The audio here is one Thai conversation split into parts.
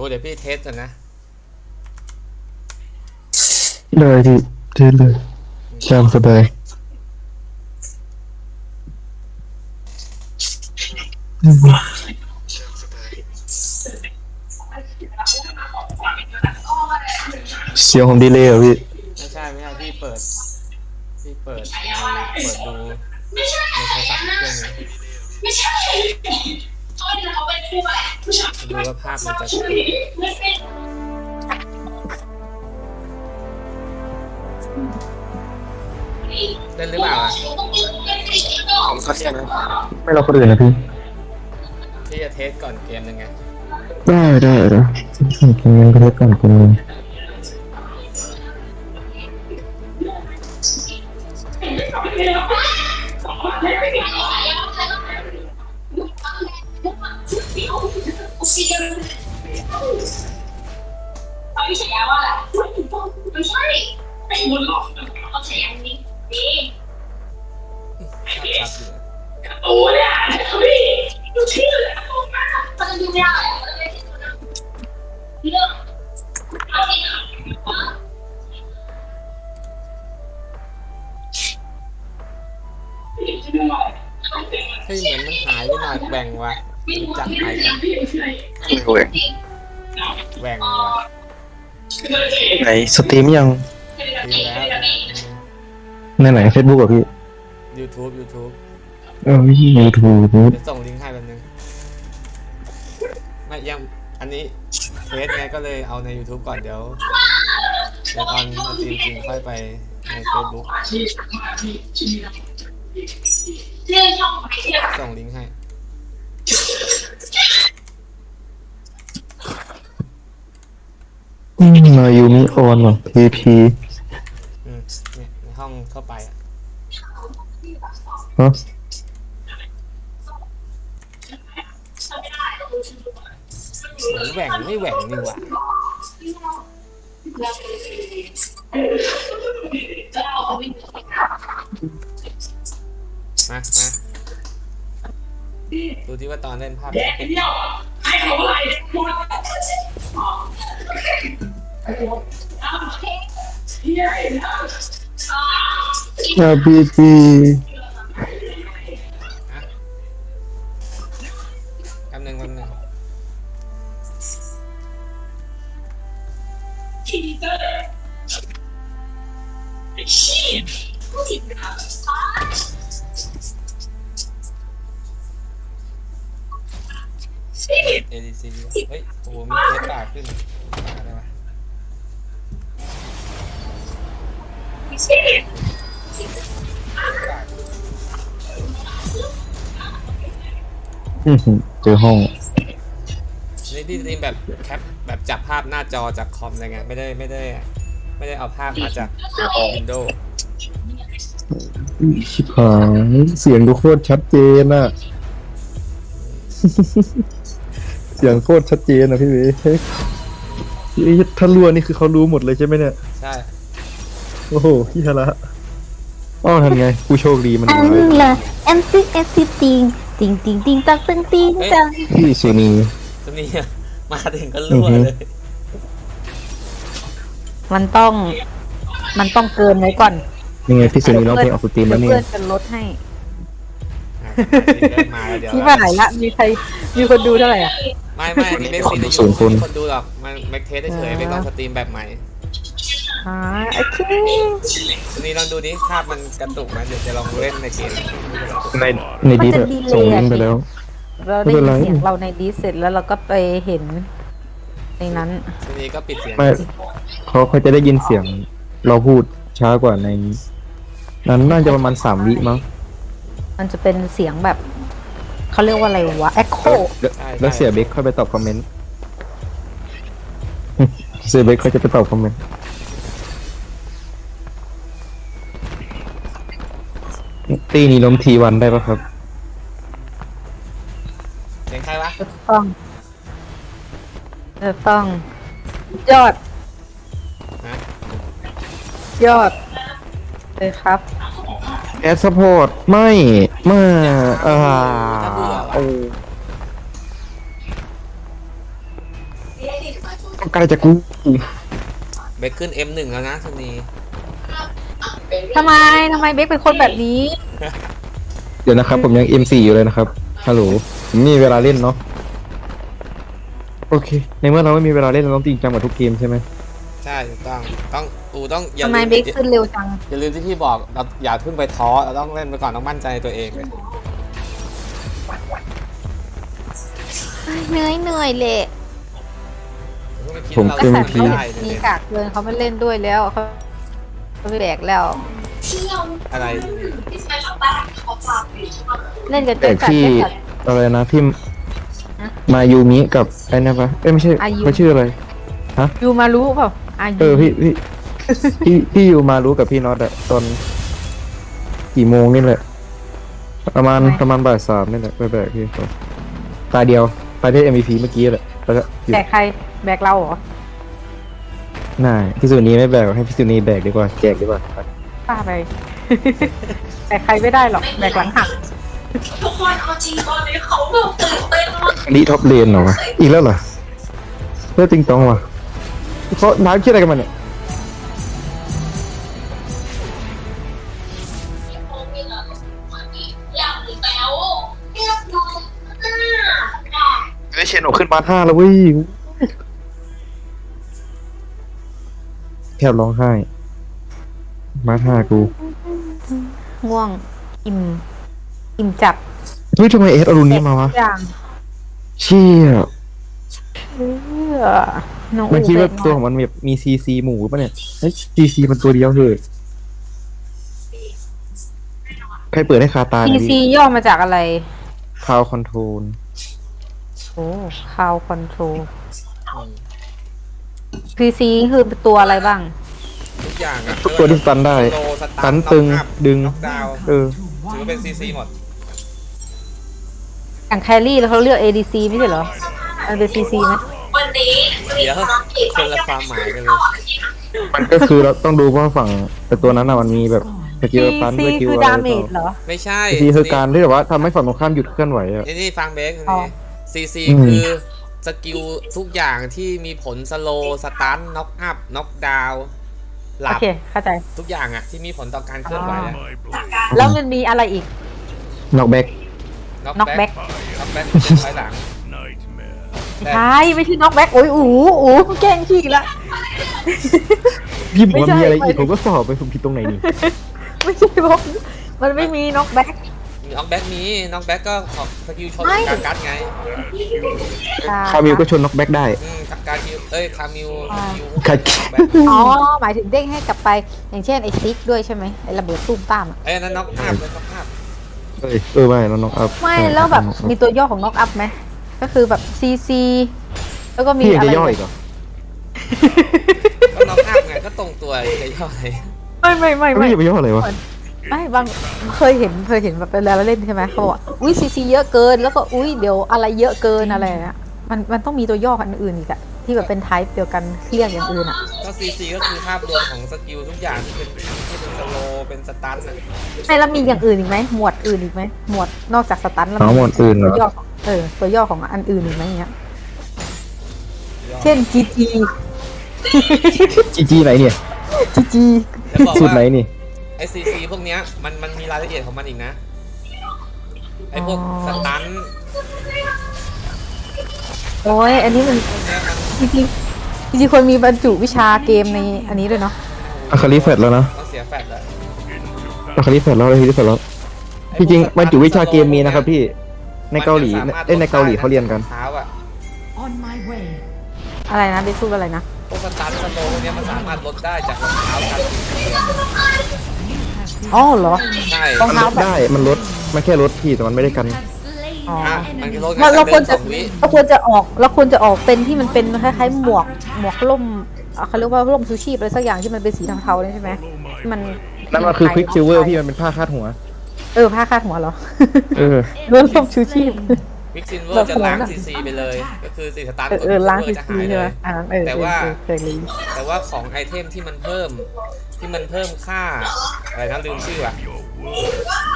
โอ้เดี๋ยวพี่เทสก่อนนะได้ที่เทสเลยตามสบายเสียงผมดีเลยเหรอพี่ ไม่ใช่ไม่ใช่พี่เปิด พี่เปิดเปิดดู ว่าภาพมันจะไม่เป็นเล่นหรือเปล่าอะผมก็ใช่นะไม่รอคนอื่นนะพี่พี่จะเทสก่อนเกมยังไงได้ได้ได้ผมยังก็เทสก่อนคนนึง ฮ้ยเหมือนมันหายไปหน่อยแหว่งว่ะจัดไปกันไม่รู้เองแหว่งว่ะไหนสตรีมยังดีแล้วในไหนเฟซบุ๊กอะพี่ยูทูบยูทูบเออยูทูบเดี๋ยวส่งลิงก์ให้แป๊บนึงไม่ยังอันนี้เทสไงก็เลยเอาใน YouTube ก่อนเดี๋ยวเดี๋ยวตอนมาจริงจริงๆค่อยไปใน Facebook เรื่องช่องไหนเนี่ยส่งลิงก์ให้มายูมิออนว่ะพีพีอืมเนี่ยในห้องเข้าไปอะฮะเหมือนแหว่งไม่แหว่งนี่หว่า มามาดูที่ว่าตอนเล่นภาพจะเป็นให้เขาอะไรหมดอาพีพีแป๊ เจอห้องนี่ที่สตรีมแบบแคปแบบจับภาพหน้าจอจากคอมอะไรเงี้ยไม่ได้ไม่ได้ ไม่ได้เอาภาพมาจาก Windows ชิบหายเสียงดูโคตรชัดเจนอะเสียงโคตรชัดเจนอะพี่เว้ยเฮ้ยถ้ารั่วนี่คือเขารู้หมดเลยใช่ไหมเนี่ย ใช่โอ้โหพี่ฮาระอ้อทำไงผู้โชคดีมัน อัมานเลยละ M C S C ติง ติงติงติงตังตึงติงตังพี่สุนีตัวนี้มาถึงก็รั่วอือฮึเลยมันต้อง มันต้องเกินไว้ก่อนยังไงพี่สุนีร้องเพลงออกสตรีมเดี๋แล้ยววนี่เพื่อนจะลดให้อะเริ่มมาแล้วเดี๋ยวที่ว่าไหนละมีใครมีคนดูเท่าไหร่อะ ไม่ไม่อันนี้ไม่คนดูคนคนดูหรอกมันแม็กเทสเฉยๆไม่ต้องสตรีมแบบใหม่ อ่าโอเคตัวนี้ลองดูดิภาพมันกระตุกนะเดี๋ยวจะลองเล่นในเกมในในดีเถอะส่งลิงก์ไปแล้ว เราไม่ได้เป็นยิไรนเสียงเราในดีเสร็จแล้วเราก็ไปเห็น ในนั้นตัวนี้ก็ปิดเสียงไม่เขาเขาจะได้ยินเสียง เราพูดช้ากว่าในนั้นน่าจะประมาณสามวิมั้งมันจะเป็นเสียงแบบเขาเรียกว่าอะไรวะ echo แล้วแล้วเสียเบคค่อยไปตอบคอมเมนต์ เสียเบคเขาจะไปตอบคอมเมนต์ ตีนี้ล้มทีวันได้ปะครับ เสียงใครวะจะต้องจะต้อง ยอด ฮะ ยอดเลยครับ แอดซัพพอร์ตไม่มาอ่าถ้าเบื่อโอ้เต้องการจะกูเบคขึ้น M1 แล้วนะชนีทำไม ทำไมเบคเป็นคนแบบนี้เดี๋ยวนะครับ ผมยัง M4 อยู่เลยนะครับ ฮัลโหลผมมีเวลาเล่นเนาะ โอเค ในเมื่อเราไม่มีเวลาเล่นเราต้องจริงจังกับทุกเกมใช่ไหมใช่ถูกต้องต้องอูต้องอย่าทำไมลืมเบคขึ้นเร็วจัง อย่าลืมที่พี่บอกเราอย่าเพิ่งไปท้อเราต้องเล่นไปก่อนต้องมั่นใจในตัวเองเลยเหนื่อยเหนื่อยเลยอย่าเพิ่งไปคิดผมว่าก็เราสัตว์เขาได้มีเลยกากเกินเขาไม่เล่นด้วยแล้วเขาเขาไม่แบกแล้วเที่ยว อะไรที่ไปทำบ้านเขาฝากอยู่ใช่ไหมเล่นกับแต่เจ๊สัตว์ที่เจ๊สัตว์อะไรนะที่ฮะมายูมิกับไอ้นั่นปะเอ้ยไม่ใช่อายุ เขาชื่ออะไร ยูมารู้เปล่าอายุเออพี่พี่พี่พี่ยูมารู้กับพี่น็อตอะตอนกี่โมงนี่แหละ ประมาณประมาณบ่ายสามนี่แหละไปแบกพี่เขาตาเดียวไปได้ MVP เมื่อกี้แหละแล้วก็หยุดแบกใครแบกเราเหรอ น่าพี่สุนีไม่แบกหรอกให้พี่สุนีแบกดีกว่าแจกดีกว่า ป้าไปแบกใครไม่ได้หรอกแบกหลังหักทุกคนเอาจริงตอนนี้เขาแบบตื่นเต้นมากลีท็อปเลนเหรอวะอีกแล้วเหรอเลิกติงตองวะเขาน้ำชื่ออะไรกันมันเนี่ยอย่างแล้วเรียบร้อยได้เชนออกขึ้นมาห้าแล้วเว้ยแทบร้องไห้ มาห้ากูง่วง อิ่ม อิ่มจัดเฮ้ยทำไมเอสอรุณนี้มาวะทุกอย่างเชี่ยเออน้องมันคิดว่าเบกตัวของมันแบบมีซีซีหมูป่ะเนี่ยเฮ้ยซีซีมันตัวเดียวเลยใครเปิดให้คาตาซีเนี่ยซีพี่ย่อมาจากอะไร คาวคอนโทรลโอ้คาวคอนโทรลซีซีคือตัวอะไรบ้าง ทุกอย่างอะทุกตัวที่สตันได้โลสตัตันนตึงน็อกอัพดึง น็อกดาวน์เออ ถือว่าเป็นซีซีหมด อย่างแครี่แล้วเขาเลือก ADC ไม่ใช่เหรอมันเป็น CC ไหมวันนี้จะมีเดี๋ยวภารกิจคนละความหมายกันเลย มันก็คือเราต้องดูว่าฝั่งแต่ตัวนั้นน่ะมันมีแบบสกิลตัน CC สกิลคืออะไรดาเมจเหรอ ไม่ใช่ซีคือการที่แบบว่าทำให้ฝั่งตรงข้ามหยุดเคลื่อนไหวอะ นี่นี่ฟังเบคอ๋อนี่ซีซีอืม คือสกิลทุกอย่างที่มีผลสโลสตันน็อกอัพน็อกดาวน์ หโอลับเคเข้าใจ ทุกอย่างอะที่มีผลต่อการเคลื่อนไหวอะแล้วมันมีอะไรอีกน็อกแบ็กน็อก knock แบ็ back กน็อกแบ็กเป็นถอยหลังแต่ใช่ไม่ใช่น็อกแบ็กโอ้ยอู๋อู๋แกล้งพี่อีกละ พี่บอกว่าไม่ใช่มีอะไรไม่อีกผมก็สอบไปผมผิดตรงไหนนี่ไม่ใช่ผมมันไม่มีน็อกแบ็ก น็อกแบ็กมีน็อกแบ็กก็ของสกิลชนไม่ การกัดไงคามิวก็ชนน็อกแบ็กได้ อืมการคิวเอ้ยคามิวคามิวใครแบ็กอ๋อ หมายถึงเด้งให้กลับไป อย่างเช่นไอ้ซิกด้วยใช่ไหมไอ้ระเบิดตุ้มตามอะเอ้ยอันนั้นน็อกอัพเลยน็อกอัพเอ้ยเออไม่แล้วน็อกอัพไม่แล้วแบบมีตัวย่อของน็อกอัพไหม ก็คือแบบซีซีแล้วก็มีพี่ยังอะไร จะย่ออีกเหรอก็น็อกอัพไงก็ตรงตัวจะย่อยไม่ไม่ไม่ไม่ไม่จะไปย่ออะไรวะ ไม่บางเคยเห็นเคยเห็นแบบเวลาเราเล่นใช่ไหมเขาบอกว่าอุ้ยซีซีเยอะเกินแล้วก็อุ้ยเดี๋ยวอะไรเยอะเกินอะไรอย่างเงี้ยมันมันต้องมีตัวย่ออันอื่นอีกอะที่แบบเป็นไทป์เดียวกันเรียกอย่างอื่นอะก็ซีซีก็คือภาพรวมของสกิลทุกอย่างที่เป็นที่เป็นสโลเป็นสตันน่ะไม่แล้วมีอย่างอื่นอีกไหมหมวดอื่นอีกไหมหมวดนอกจากสตันแล้วเอาหมดอื่นเหรตัวอย่อของเออตัวย่อของอันอื่นอีกไหมอย่างเงี้ย เช่น GG จีจีไหนเนี่ย GG แล้วบอกสูตรไหนว่านี่ ไอซีซีพวกเนี้ยมันมันมีรายละเอียดของมันอีกนะ ไอพวกอ๋อ สตันโอ้ยอันนี้มันพวกเนี้ยมันจริงๆจริงๆควรมีบรรจุวิชาเกมในอันนี้ด้วยเนาะอาคาลิแฟดแล้วนะต้องเสียแฟดแล้วอาคาลิแฟดแล้วอาคาลิแฟดแล้วไอ้ที่จริงพวกบรรจุวิชาเกมมีสโลนะครับพี่ในเกาหลีมันยังสมรถเอ้ยในเกาหลีเขาเรียนกัน เท้าอะ On my way. อะไรนะเบสพูดอะไรนะ พวกสตันสโลพวกเนี้ยมันสามารถลดได้จากรองเท้าชั้นสี อะอ๋อเหรอ ใช่รองมันเท้า ลดได้ มันลด มันแค่ลดพี่แต่มันไม่ได้กัน อ๋ออะมันก็ลดเราเราควรจะสองวิเราควรจะออกเราควรจะออกเป็นที่มันเป็นคล้ายๆหมวกหมวกล่มอะเขาเรียกว่าล่มชูชีพอะไรสักอย่างที่มันเป็นสีเทาๆนี่ใช่ไหมที่มันนั่นมันคือควิกซิลเวอร์พี่มันเป็นผ้าคาดหัว เออผ้าคาดหัวเหรอเออ เรื่องล่มชูชีพ วิกซินเวอแบบร์จะล้างหัวน่ะซีซีไปเลย ก็คือสีสตันเออเออล้างชูจะชีหายใช่เลไหมย อ่าเออแต่เออว่า เออเคยรู้แต่ว่าของไอเทมที่มันเพิ่ม ที่มันเพิ่มค่า อะไรนะลืมชื่ออะ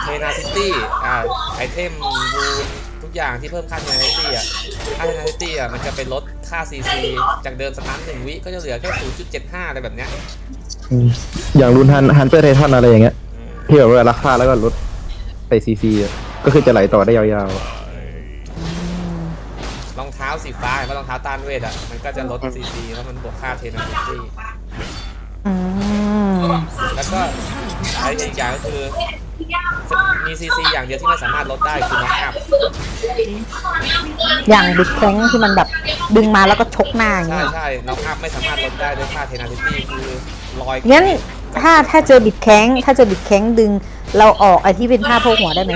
เทนาซิตี้อ่าไอเทมบูนทุกอย่างที่เพิ่มค่าเทนาซิตี้อะค่าเทนาซิตี้อะมันจะไปลดค่าค่า CC จากเดิมสตาร์ทหนึ่งวิก็จะเหลือแค่0.75อะไรแบบเนี้ยอืมอย่างรุนฮันฮันเตอร์ไททันอะไรอย่างเงี้ยอืมที่แบบว่าราคาแล้วก็ลดไปซีซีก็คือจะไหลต่อได้ยาวรองเท้าสีฟ้าเห็นว่ารองเท้าต้านเวทอะมันก็จะลด CC แล้วมันบวกค่าเทนาซิตี้ อืมแล้วก็ไอ้อีกอย่างก็คือมี CC อย่างเดียวที่ไม่สามารถลดได้คือน็อกอัพอย่างบิ๊กแข้งที่มันแบบดึงมาแล้วก็ชกหน้าอย่างใช่เงี้ยใช่น็อกอัพไม่สามารถลดได้ด้วยค่าเทนาซิตี้คือลอยงั้นถ้าถ้าเจอบิดแข้งถ้าเจอบิดแข้งดึง เราออกไอ้ที่เป็นท่าโพกหัวได้ไหม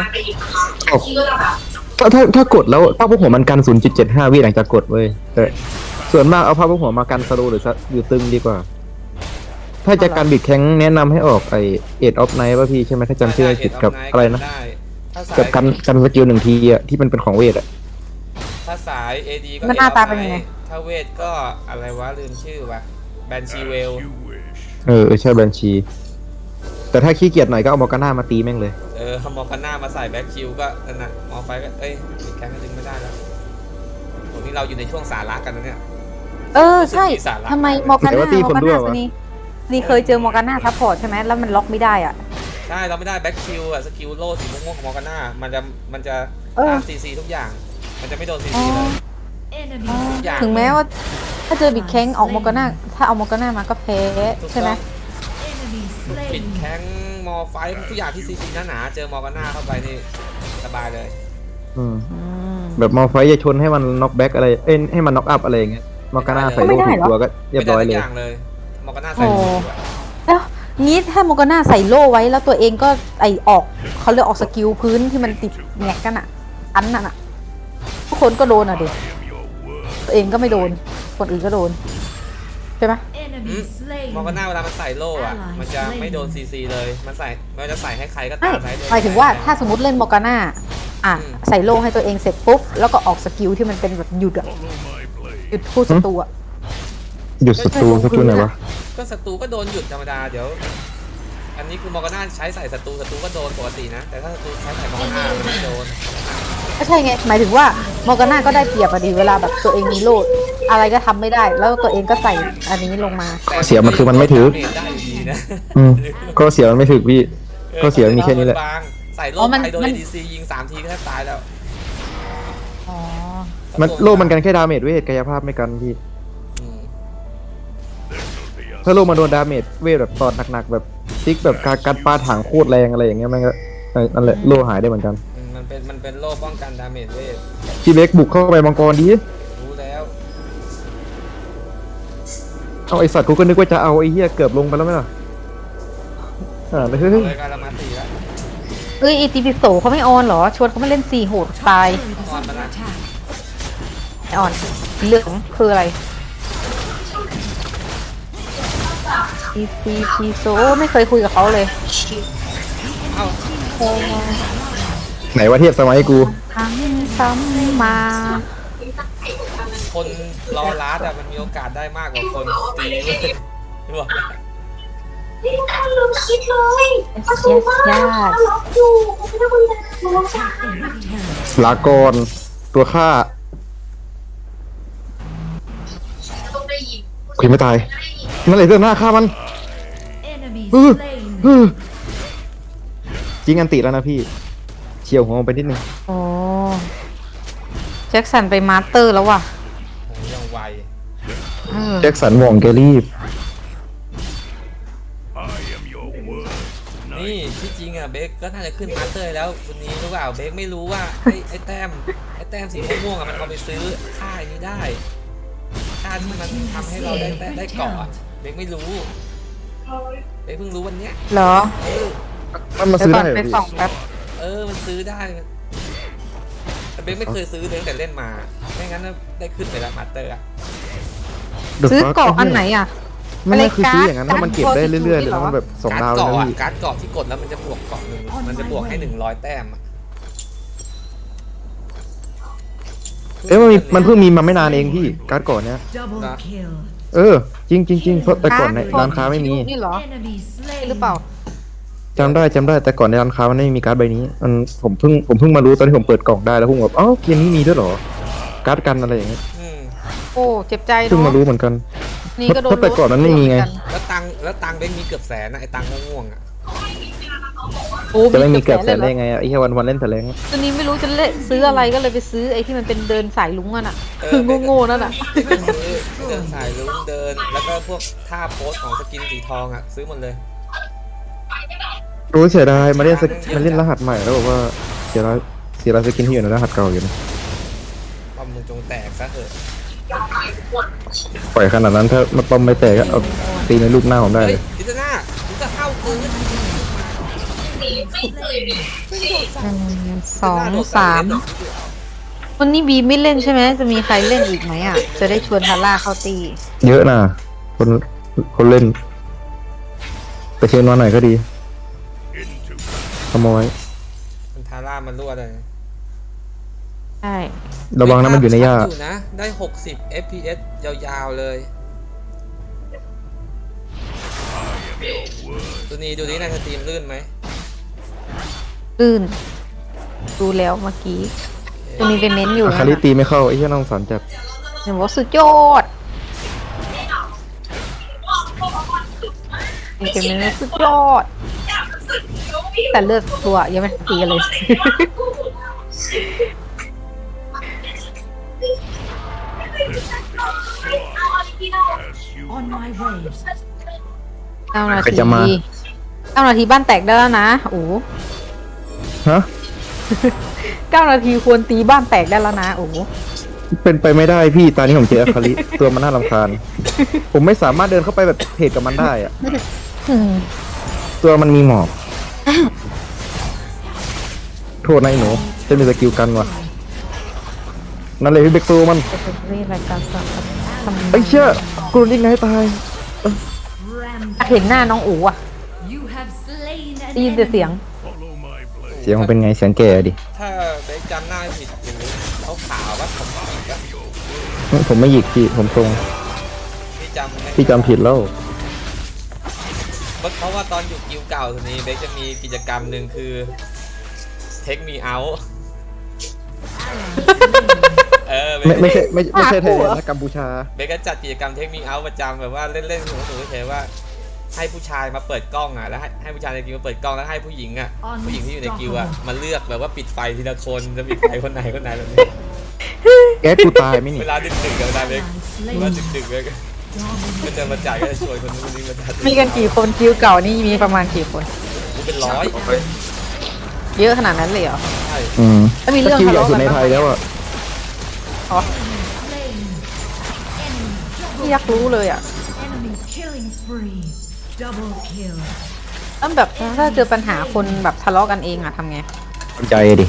ๆถ้าถ้าถ้ากดแล้วผ้าพวกหัวมันกัน 0.75 วิหลังจากกดเว้ยแต่ส่วนมากเอาผ้าพวกหัวมากันสโลว์หรือสะหรือตึงดีกว่า ถ้าจะการบิดแข้งแนะนำให้ออกไอเอ็ดออฟไนท์ป่ะพี่ใช่ไหมถ้าจำชื่อไม่ผิดกับอะไรนะได้ถ้าสากับยกันกันสกิลหนึ่งทีอะที่มันเป็นของเวทอะถ้าสาย AD ก็ มันหน้าตาเป็นยังไงถ้าเวทก็อะไรวะลืมชื่อวะแบนชีเวลเออเออใช่บัญชี แต่ถ้าขี้เกียจหน่อยก็เอามอร์กาน่ามาตีแม่งเลย เออมอร์กาน่ามาใส่แบ็คคิวก็นั่นน่ะมอไฟก็เอ้ยปิดแคมก็ดึงไม่ได้แล้วโหนี่เราอยู่ในช่วงสาระกันนะเนี่ย เออ ใช่มีสาระทำไมมอร์กาแต่น่าว่าตีคนมอร์กาด้วน่ายวะนี่ นี่เคยเจอมอร์กาน่าซัพพอร์ตใช่ไหมแล้วมันล็อกไม่ได้อะ ใช่เราไม่ได้แบ็คคิวอะสกิลโล่สีม่วงๆของมอร์กาน่ามันจะมันจะเออ ตามซีซีทุกอย่าง มันจะไม่โดนซีอ๋อซีเลยอ๋อทุกอย่างถึงแม้ว่า ถ้าเจอบิดแข้งออกมอร์กาน่าถ้าเอามอร์กาน่ามาก็แพ้ใช่ไหมปิดแข้งมอไฟทุกอย่างที่ซีซีหนาๆเจอมอร์กาน่าเข้าไปนี่สบายเลย อืมอืม แบบมอร์ไฟท์จะชนให้มันน็อกแบ็กอะไร เอ้ยให้มันน็อกอัพอะไรอย่างเงี้ยมอร์กาน่าใส่ไม่ลูกได้ถูกเหรอ ตัวก็เรียบร้อยไม่เลได้ยทุกอย่างเลย มอร์กาน่าใส่โอ้ลูกอะแล้วงี้ถ้ามอร์กาน่าใส่โล่ไว้แล้วตัวเองก็ไอออกเขาเรียกออกสกิลพื้นที่มันติดแงกกันอะอันน่ะน่ะทุกคนก็โดนอะดิตัวเองก็ไม่โดน คนอื่นก็โดนใช่ไหมอืมมอร์กาน่าเวลามันใส่โล่อะมันจะไม่โดนซีซีเลย มันใส่ มันจะใส่ให้ใครก็ไม่ตามใส่เลยหมายถึงว่าถ้าสมมติเล่นมอร์กาน่าอะอืม ใส่โล่ให้ตัวเองเสร็จปุ๊บแล้วก็ออกสกิลที่มันเป็นแบบหยุดอะหยุดคู่ศัตรูอะ หยุดศัตรูศัตรูไหนวะก็ศัตรูก็โดนหยุดธรรมดาเดี๋ยว อันนี้คือมอร์กาน่าใช้ใส่ศัตรูศัตรูก็โดนปกตินะ แต่ถ้าศัตรูใช้ใส่มอร์กาน่ามันไม่โดนก็ใช่ไง หมายถึงว่ามอร์กาน่าก็ได้เปรียบอะดีเวลาแบบตัวเองมีโล่อะไรก็ทำไม่ได้ แล้วตัวเองก็ใส่อันนี้ลงมาแต่เสียมันคือมันไม่ถือเมจได้อยู่ดีนะอืมก็เสียมันไม่ถึกพี่ ก็เสียมีแค่นี้แหละบางใส่โล่อ๋อมันไปโดนมัน ADC ยิงสามทีก็แทบตายแล้วอ๋อมันโลมันกันแค่ดาเมจเวทกายภาพไม่กันพี่อืม ถ้าโลมาโดนดาเมจเวทแบบตอดหนักๆแบบซิกแบบการกัดปลาถังโคตรแรงอะไรอย่างเงี้ยมันก็เออนั่นแหละโลหายได้เหมือนกันอืมมันเป็นมันเป็นโล่ป้องกันดาเมจเวทพี่เล็กบุกเข้าไปมังกรดีรู้แล้วเอาไอสัตว์กูก็นึกว่าจะเอาไอเหี้ยเกือบลงไปแล้วไหมล่ะอ่าเฮ้ยเลยการละมาตีแล้วเอ้ยอีติปิโสเขาไม่ออนเหรอ ชวนเขามาเล่นสี่โหดตายตอนมันอะไม่ออนเหลืองคืออะไร อีติปิโสไม่เคยคุยกับเขาเลยเอ้าไหนว่าเทียบสมัยกูทั้งซ้ำมาคนรอลัดอะมันมีโอกาสได้มากกว่าคนตีเว้ยรู้ป่ะนี่ทำลืมคิดเลยถ้าสมมติว่าเราล็อกอยู่ไม่ได้คุยกันเราล็อกจากลากรตัวฆ่าต้องได้ยินคุยไม่ตาย นั่นเลยเรื่องหน้าฆ่ามัน Enemy Uh. slain. ฮึ่มจริงอันติแล้วนะพี่ เฉียวหัวมันไปนิดนึง โอ้แจ็คสันไปมาสเตอร์แล้วว่ะโหยังไวเออแจ็คสันหว่องแกรีบ นี่ที่จริงอะเบคก็น่าจะขึ้นมาสเตอร์แล้ววันนี้รู้เปล่าเบคไม่รู้ว่าไอ้ไอ้แต้มไอ้แต้มสีม่วงๆอะมันเอาไปซื้อค่ายนี้ได้ค่าที่มันทำให้เราได้ได้ได้เกาะอะ เบคไม่รู้เบคเพิ่งรู้วันเนี้ยเหรอมันมาเดี๋ยวซื้อก่อนได้เหรไปอพี่ส่องแป๊บเออมันซื้อได้แต่เบคไม่เคยซื้อเลยตั้งแต่เล่นมาไม่งั้นน่ะได้ขึ้นไปแล้วมาสเตอร์อะ The ซื้อ fuck เกาะอันไหนอะ ไม่อะไรไม่คือซื้ออย่างนั้นการ์ดถ้ามันเก็บได้เรื่อยๆการ์ดแล้วมันแบบสองการ์ดดาวเลยนะเกาะอะพี่การ์ดเกาะที่กดแล้วมันจะบวกเกาะหนึ่งมันจะบวกให้หนึ่งร้อยแต้มอะเอ้ยมันมีมันเพิ่งมีมาไม่นานเองพี่การ์ดก่อนเนี้ย Double Nah. kill. เออ จริงจริงจริงเพราะแต่ก่อนในร้านค้าไม่มีนี่เหรอ Enemy ใช่ slain. หรือเปล่าจำได้จำได้แต่ก่อนในร้านค้ามันไม่มีการ์ดใบนี้มันผมเพิ่งผมเพิ่งมารู้ตอนที่ผมเปิดกล่องได้แล้วผมแบบเอ้าเกมนี้มีด้วยเหรอการ์ดกันอะไรอย่างเงี้ยอืมโอ้อ้เจ็บใจเพิ่งเนาะมารู้เหมือนกันนี่ก็โดนเพราะแต่ก่อนมันไม่มีไง แล้วตังค์แล้วตังค์เบงมีเกือบแสนนะไอ้ตังค์ง่วงๆอะ โอ้จะไม่มีเกือบแสนเลได้ยไงอะไอ้แค่วันวันๆเล่นแต่แรงตอนนี้ไม่รู้จะเล่นซื้ออะไรก็เลยไปซื้อไอ้ที่มันเป็นเดินสายลุงอะน่ะเออคือโง่ๆนั่นน่ะซื้อเดินสายลุ้งเดิน แล้วก็พวกท่าโพสของสกินสีทองอะ ซื้อหมดเลย รู้เสียดายมาเล่นสกมาเล่นรหัสใหม่แล้วบอกว่าเสียดายเสียดายสกินที่อยู่ในรหัสเก่าอยู่นะความมึงจงแตกซะเถอะปล่อยขนาดนั้นถ้ามาปอมไม่แตกก็เอาตีในลูกหน้าผมได้เฮ้เลยยดิจ สองสามวันนี้บีไม่เล่นใช่ไหมจะมีใครเล่นอีกไหมอะ จะได้ชวนทาร่าเข้าตีเยอะนะคนคนเล่น ไปเชิญมาหน่อยก็ดีขโมยมันทาร่ามันรั่วเลยใช่ระวังนะมันอยู่ในหญ้าอยู่นะ ได้ 60 fps ยาวๆเลยตัวนี้ดูนี้ในสตรีมลื่นไหม ลื่น ดูแล้วเมื่อกี้ตัวนี้เป็นเน้นอยู่อานะคาริตีไม่เข้าไอ้เหี้ยน้องสารจัดเห็นว่าสุดยอดนี่เป็นเน้นว่าสุดยอด แต่เลือดตัวยังไม่ตีกันเลย On my way. เก้านาใครทีจะมาเก้านาทีบ้านแตกได้แล้วนะโอ้ ฮะเก้านาทีควรตีบ้านแตกได้แล้วนะโอ้เป็นไปไม่ได้พี่ตอนนี้ผมเจออาคาริตัวมันน่ารำคาญ ผมไม่สามารถเดินเข้าไปแบบเพจกับมันได้อะอืมตัวมันมีหมอบโทษนะไอ้หนูจะมีสกิลกันวะนั่นเลยพี่เบกตัวมันเรียกรายการสดทำไอ้เชี่ยกูนี่ไงตาย Ram, เห็นหน้าน้องอู๋อะ you have slain an ได้ยินแต่เสียง เสียงผมเป็นไงเสียงแก่ดิถ้าเบคจำหน้าไม่ผิดอย่างนี้เขาขาวว่าผมผิดอะผมไม่หยิกพี่ผมตรงพี่จำไม่พี่จำผิดแล้วเพราะว่าตอนอยู่กิวเก่าตัวนี้เบคจะมีกิจกรรมหนึ่งคือ Take me out เออเบไม่คไม่ใช่ไม่ไม่ใช่ไทยอะนะกัมพูชาเบคก็จัดกิจกรรม Take me out ประจำแบบว่าเล่นๆสนุกๆเฉยๆว่า ให้ผู้ชายมาเปิดกล้องอะแล้วให้ให้ผู้ชายในกิวมาเปิดกล้องแล้วให้ผู้หญิงอะผู้หญิงที่อยู่ในกิวอะมาเลือกแบบว่าปิดไฟทีละคนจะปิดไฟคนไหนคนไหนแบบนี้แกกูตายไหมนี่เวลาดึกๆกับเวลาเบค slain. เวลาดึกๆเบคก็จะมาจ่ายก็จะชวนคนนู้นคนนี้มาจัดมีกันกี่คนคิวเก่านี่มีประมาณกี่คน กูเป็นร้อยเยอะขนาดนั้นเลยเหรอ ใช่ อืมแล้วมีเรื่องคิวทะใหญ่เลาะสุดกันในบ้างไทยแล้วอะอ๋อไม่อยากรู้เลยอะ Enemy killing spree. Double kill. แล้วแบบถ้าเจอปัญหาคนแบบทะเลาะกันเองอะทำไง ทำใจดิ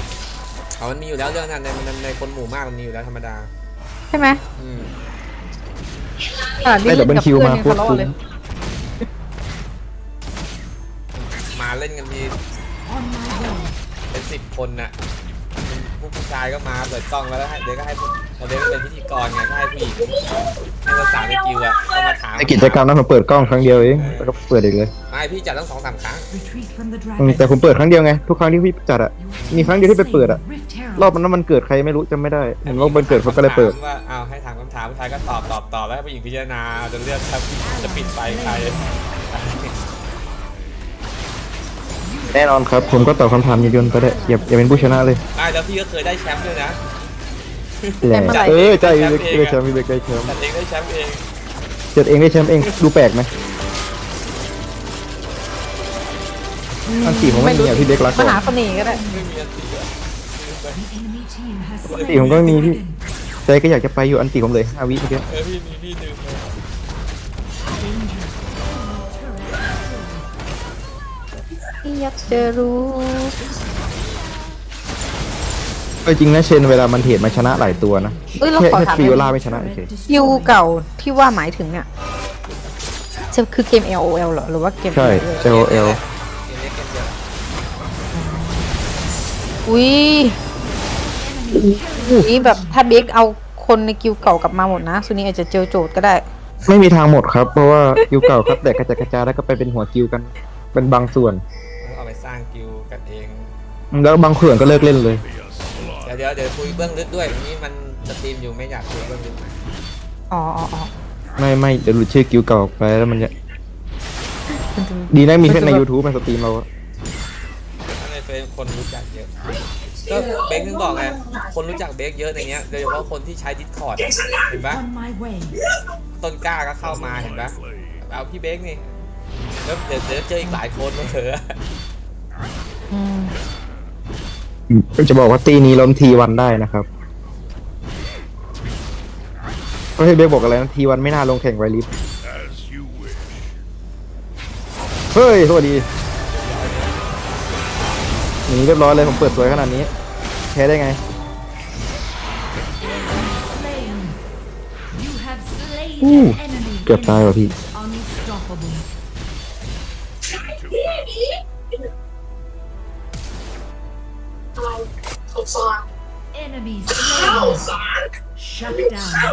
เอามันมีอยู่แล้วเรื่องนั้นในในในคนหมู่มากมันมีอยู่แล้วธรรมดา ใช่ไหมอืมขนาดที่ได้ดับเบิลกับคิวเพื่อนมายังโคตทะรเลาะคุ้มเลย มาเล่นกันที On my way. เป็นสิบคนน่ะผู้ผู้ชายก็มาเปิดกล้องแล้วให้เด็กก็ให้ผู้ เด็กก็เป็นพิธีกรไงก็ให้ผู้หญิงให้ภาษาวในกิวอะก็มาถามในกิจกรรมนั้นผมเปิดกล้องครั้งเดียวเองแล้วก็เปิดอีกเลยไม่พี่จัดตั้งสองสามครั้ง Retreat from the อืม dragon. แต่ผมเปิดครั้งเดียวไงทุกครั้งที่พี่จัดอะมีครั้งเดียวที่ไปเปิดอะ Rift Herald. รอบนั้นมันเกิดใครไม่รู้จำไม่ได้เห็นว่ามันเกิดเขาก็เลยเปิด ถามว่าเอาให้ถามคำถามผู้ชายก็ตอบตอบตอบแล้วให้ผู้หญิงพิจารณาจะเลือกครับจะปิดไฟใครแน่นอนครับ ผมก็ตอบคำถามยนต์ๆไปได้อย่าอย่าเป็นผู้ชนะเลยไม่แล้วพี่ก็เคยได้แชมป์ด้วยนะ แหละเออใจพี่เล็กได้แชมป์พี่เล็กได้แชมป์แต่เองได้แชมป์เองเจ็ดเองได้แชมป์เองดูแปลกไหมอันสี่ผมไม่มีอะพี่เล็กรักมก่อนหาเสน่ห์ก็ได้ไม่มีอันตีอะ The enemy team has อันสี่ผมก็มีพี่ dragon. ใจก็อยากจะไปอยู่อันสี่ผมเลยอาวิเมื่อกี้เออพี่มีพี่ดื่มเลยอยากจะรู้ เออจริงนะเชนเวลามันเทรดมาชนะหลายตัวนะเอ้ยเราแค่ขอแค่ถาม ฟิโอล่าไม่ชนะโอเคคิวเก่าที่ว่าหมายถึงเนี่ยจะคือเกม LOL เหรอหรือว่าเกมใช่ อื่นด้วย L L เกมเล็กเกมเดียวอุ้ยนี่แบบถ้าเบคเอาคนในกิวเก่ากลับมาหมดนะสุนี้อาจจะเจอโจทย์ก็ได้ ไม่มีทางหมดครับ เพราะว่ากิวเก่าครับแต่กระจายกระจายแล้วก็ไปเป็นหัวกิวกันเป็นบางส่วน เอาไปสร้างกิลด์กันเอง แล้วบางส่วนก็เลิกเล่นเลย เดี๋ยวเดี๋ยวเดี๋ยวคุยเบื้องลึกด้วยวันนี้มันสตรีมอยู่ไม่อยากคุยเบื้องลึกนะอ๋ออ๋ออ๋อไม่ไม่เดี๋ยวหลุดชื่อกิวเก่าออกไปแล้วมันจะมันจะดีนะมีแค่ใน YouTube ในสตรีมเราอะถ้าในเฟซคนรู้จักเยอะก็เบคถึงบอกไงคนรู้จักเบคเยอะในเงี้ยโดยเฉพาะคนที่ใช้ Discord อะเห็นปะ On my way. ต้นกล้าก็เข้ามาเห็นปะเอาพี่เบคนี่แล้วเดี๋ยวเดี๋ยวเจออีกหลายคนมาเถอะอืม จะบอกว่าตีนี้ล้มทีวันได้นะครับเฮ้ยเบคบอกอะไรนะทีวันไม่น่าลงแข่งไวลิฟเฮ้ยสวัสดีหนีเรียบร้อยเลยผมเปิดสวยขนาดนี้แพ้ได้ไง Slain. You have slain Ooh, an enemy. เกือบตายว่ะพี่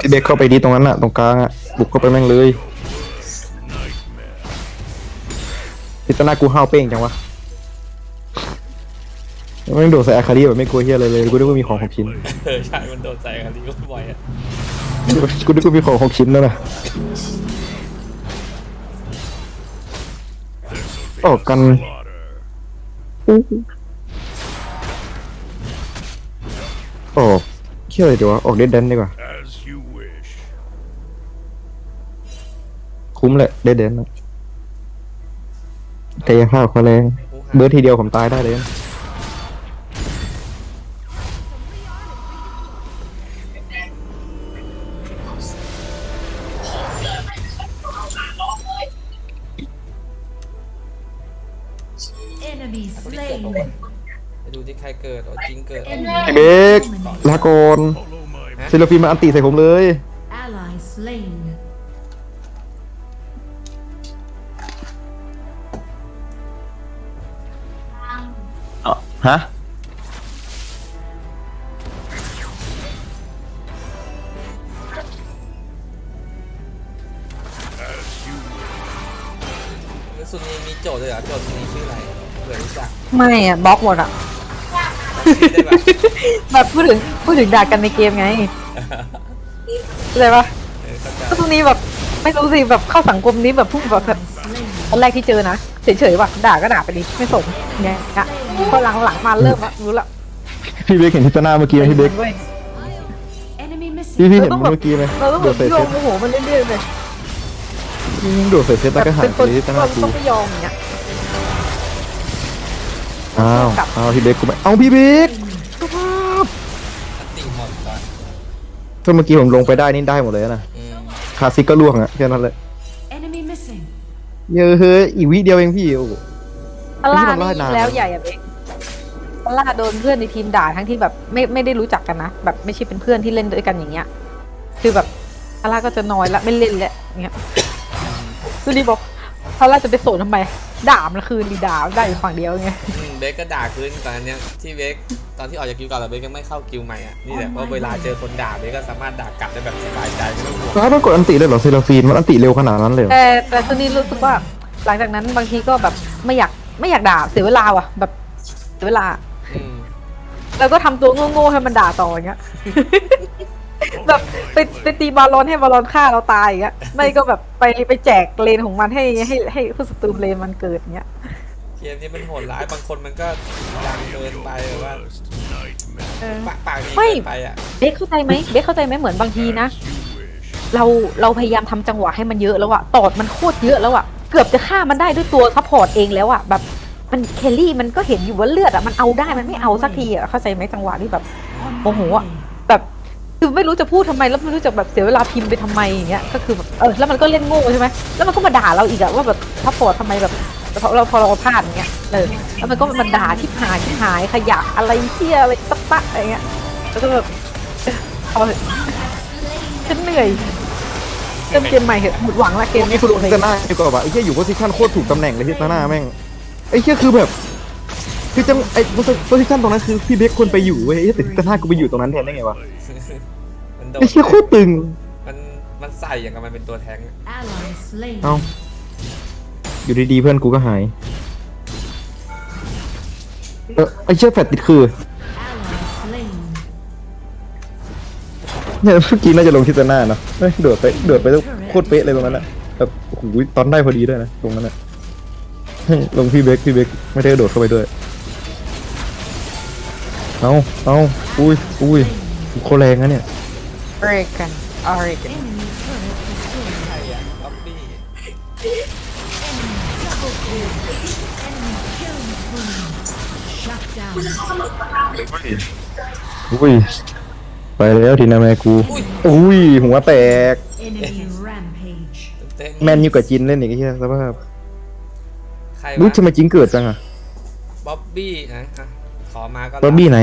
พี่เบคเข้าไปดีตรงนั้นอะตรงกลางอะบุกเข้าไปแม่งเลยพิตนากูห้าวเป้งจังวะแม่งโดดใส่อาคาดีแบบไม่กลัวเฮียอะไรเลยกูนึกว่ามีของหกชิ้นเออใช่มันโดนใจกันดีก็บ่อยอะกูนึกว่ามีของหกชิ้นแล้วนะออกกัน ออกเชื่อเลยดีวะออกเดดเดนดีกว่า As you wish. คุ้มแหละเดดเดนนะแต่ยังข้าวเขาแรงเบิร์ดทีเดียวผมตายได้เลยนะ Enemy คนที่เกิด slain. บอกว่าไปดูที่ใครเกิดเอาจริงเกิด Enemy ไอ้เบค dominated. ลาก่อน Follow my เซลฟีมาอันติใส่ผมเลย Ally slain. ฮะแล้วสุนีมีโจทย์เลยเหรอโจทย์สุนีชื่ออะไรเผื่อรู้จักไม่อะบล็อกหมดอะ ได้แบบแบบพูดถึงพูดถึงด่ากันในเกมไงเข้าใจปะเออเข้าใจก็ตรงนี้แบบไม่รู้สิแบบเข้าสังคมนี้แบบพูดแบบ Ally slain. ตอนแรกที่เจอนะเฉยๆว่ะด่าก็ด่าไปดิไม่สนเนี่ยอะพอหลังๆมาเริ่มละรู้ละพี่เบคเห็นทิตนาเมื่อกี้ไหมพี่เบคเว้ย Enemy พี่ missing. พี่เห็นมันเมื่อกี้ไหมเราต้องโดแบดบใส่โยเซงตโมโหมันเรื่อยๆเลย ยิงโดดใส่เซตแบแล้วบก็หาเป็ยนไปคนทิตนาเรากู ต้องไม่ยอมอย่างเงี้ย อ้าวอ้าวพี่เบคกูไม่เอาพี่เบคอันติหมดก่อนถ้าเมื่อกี้ผมลงไปได้นี่ได้หมดเลยนะอืมคาซิกก็ล่วงอะแค่นั้นเลย Enemy missing. เยอะเฮ้ยอีกวิเดียวเองพี่โอ้โหพลาที่มันนี่ไล่นาน แล้วใหญ่อะเบ๊กพลาโดนเพื่อนในทีมด่าทั้งที่แบบไม่ไม่ได้รู้จักกันนะแบบไม่ใช่เป็นเพื่อนที่เล่นด้วยกันอย่างเงี้ย คือแบบพลาก็จะน้อยละไม่เล่นแล้วอย่างเงี้ยคือดีบอกพลาจะไปโสนทำไม ด่ามันคืนดีด่าได้อยู่ฝั่งเดียวไงอืมเบคก็ด่าคืนตอนเนี้ยที่เบคตอนที่ออกจากกิลด์เก่าแต่เบคยังไม่เข้ากิลด์ใหม่อะนี่แหละว่าเวลาเจอคนด่าเบคก็สามารถด่ากลับได้แบบสบายใจไม่ต้องห่วง แล้วต้องกดอันติเลยเหรอเซราฟีนมันอันติเร็วขนาดนั้นเลยเหรอแต่แต่ตอนนี้รู้สึกว่า หลังจากนั้นบางทีก็แบบไม่อยากไม่อยากด่าเสียเวลาว่ะ แบบเสียเวลา อืมแล้วก็ทำตัวโง่ๆให้มันด่าต่ออย่างเงี้ย แบบไปไปตีบอลลอนให้บอลลอนฆ่าเราตายอย่างเงี้ยไม่ก็แบบไปไปแจกเลนของมันให้ให้ให้ผู้สตรูมเลนมันเกิดอย่างเงี้ยเกมนี้มันโหดร้ายบางคนมันก็ดังเกินไปแบบว่า Worst nightmare. เออ ปากปากดีไม่เกินไปอะเบคเข้าใจไหมเบคเข้าใจไหมเหมือนบางทีนะ You wish. เราเราพยายามทำจังหวะให้มันเยอะแล้วอะตอดมันโคตรเยอะแล้วอะเกือบจะฆ่ามันได้ด้วยตัวซัพพอร์ตเองแล้วอะแบบมันเคลลี่มันก็เห็นอยู่ว่าเลือดอะมันเอาได้มันไม่เอาสักทีอะเข้าใจไหมจังหวะที่แบบ On Ồ, my hổ ạ. way. คือไม่รู้จะพูดทำไมแล้วไม่รู้จะแบบเสียเวลาพิมพ์ไปทำไมอย่างเงี้ยก็คือแบบเออแล้วมันก็เล่นโง่ใช่ไหมแล้วมันก็มาด่าเราอีกอะว่าแบบซัพพอร์ตทำไมแบบเราพอเราพลาดอย่างเงี้ยเออแล้วมันก็มาด่าที่หายที่หายขยะอะไรเที่ยอะไรตั๊กตั๊กอะไรเงี้ยแล้วก็แบบเออเอาฉันเหนื่อยเริ่มเกมใหม่เถอะหมดหวังละเกมนี้คือโอทิเคตนาดีกว่าว่ะไอ้เหี้ยอยู่โพสิชันโคตรถูกตำแหน่งเลยทิตนาแม่งไอ้เหี้ยคือแบบคือจังไอ้โพสิชันตรงนั้นคือพี่เบคควรไปอยู่เว้ยไอ้เหี้ยแต่ทิตนากูไปอยู่ตรงนั้นแทนได้ไงวะ ดไอ้นเหี้ยโคตรตึง มันมันใส่อย่างกับมันเป็นตัวแทง Ally slain. เอ้า อยู่ดีๆเพื่อนกูก็หาย เออไอ้เชี่ยแฟดติดคือ Ally slain. เนี่ยเมื่อกี้น่าจะลงทิศหน้าเนาะเอ้ยโดดไปโดดไปแล้วโคตรเป๊ะเลยตรงนั้นอะแบบโอ้โหตอนได้พอดีด้วยนะตรงนั้นอะเฮ้ยลงพี่เบคพี่เบคไม่ได้โดดเข้าไปด้วย เอาเอาอุ้ยอุ้ยโคตรแรงนะเนี่ย อเรกันอเรกัน Enemy turret destroyed. ใครอะบ๊อบบี้ Double kill. Enemy killing spree. Shut down. อุ้ย ไปแล้วทีนาแมกู อุ้ย หัวแตก Enemy rampage. เต็มแมนอยู่กับจินเล่นอีกไอ้เหี้ยสภาพใครรู้วะทำไมจินเกิดจังอะบ๊อบบี้นะอะขอมาก็บ๊อบบี้ไหน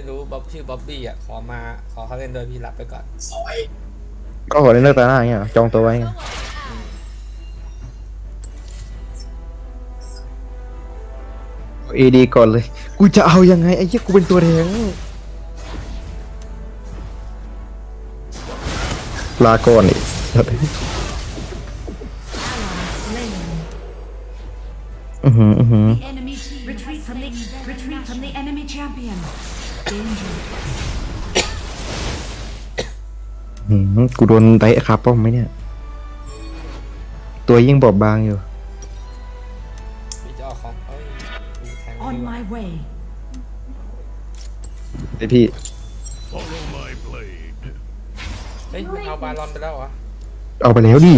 ไม่รู้บ๊อบชื่อบ๊อบบี้อะขอมาขอเขาเล่นโดยพี่รับไปก่อนก็ขอเล่นเลือกตาหน้าอย่างเงี้ยเหรอจองตัวไว้ไงเอดีก่อนเลย กูจะเอายังไงไอ้เหี้ยกูเป็นตัวแทงลาก่อนอีก Slain. อือหืออือหือ The enemy team retreat from the retreat from the enemy champion. Danger. อือหือกูโดนไดคาป้อมไหมเนี่ย ตัวยิ่งบอบบางอยู่ พี่จะออกของเอ้ยดูแทง On ดีกว่า my way. ไอพี่ Follow my blade. เฮ้ยมันเอาบาลอนไปแล้วเหรอเอาไปแล้วดิ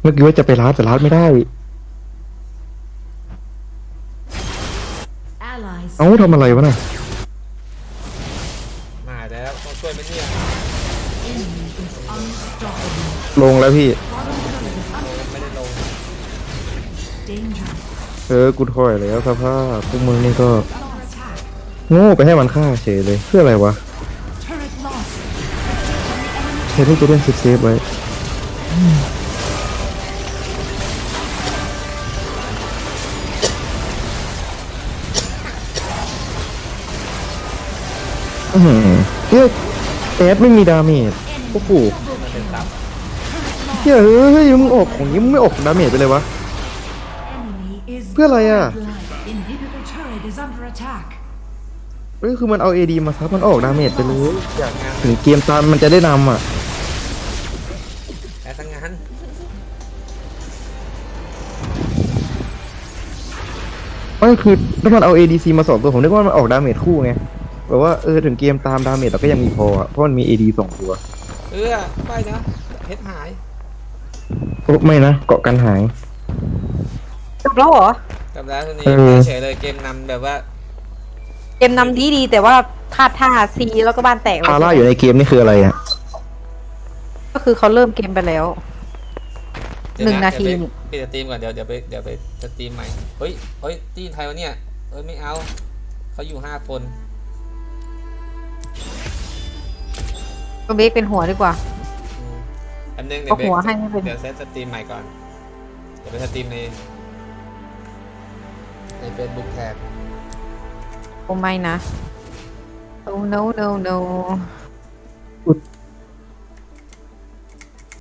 เมื่อกี้ว่าจะไปร้านแต่ร้านไม่ได้ Allies. เอ้าทำอะไรวะน่ะ มาแล้วต้องช่วยไหมเนี่ย Enemy is unstoppable. ลงแล้วพี่ ไม่ได้ลง Danger. เออกูถอยแล้วสภาพพวกมึงนี่ก็ Under attack. โง่ไปให้มันฆ่าเฉยเลยเพื่ออะไรวะ Turret lost. แทนที่จะเล่นเซฟๆไว้อือหือ เฮ้ยแอดไม่มีดาเมจโอ้โหมันเป็นซับเฮ้ยเฮ้ยมึงออกของนี้มึงไม่ออกดาเมจไปเลยวะ Enemy is เพื่ออะไรอะ godlike. Inhibitor turret is under attack. เฮ้ยคือมันเอาเอดีมาซับมันออกดาเมจไปเลยอย่างงานถึงเกมตามมันจะได้นำอะแพ้ทั้งงานไม่คือถ้ามันเอา ADC มาสองตัวผมนึกว่ามันออกดาเมจคู่ไง แบบว่าเออถึงเกมตามดาเมจเราก็ยังมีพออะเพราะมันมี AD สองตัวเออไปนะเพชรหายโอ้ไม่นะเกาะกันหาย จบแล้วเหรอกับแล้วทีนี้เออ เฉยเลยเกมนำแบบว่าเกมนำดีดีๆแต่ว่าพลาดท่าซีแล้วก็บ้านแตกเลยคาร่าอยู่ในเกมนี่คืออะไรอะก็คือเขาเริ่มเกมไปแล้ว เดี๋ยวหนึ่งนาที เดี๋ยวไปปิดสตรีมก่อนเดี๋ยวเดี๋ยวไปเดี๋ยวไปสตรีมใหม่ เฮ้ยเฮ้ยตีนไทยวะเนี่ยเอ้ยไม่เอา เขาอยู่ห้าคน ก็เบคเป็นหัวดีกว่าอืมอันนึงเดี๋ยวเอาหัวให้ไม่เป็น เดี๋ยวเซตสตรีมใหม่ก่อน เดี๋ยวไปสตรีมในในเฟซบุ๊กแทนโอ้ไม่นะ oh no no no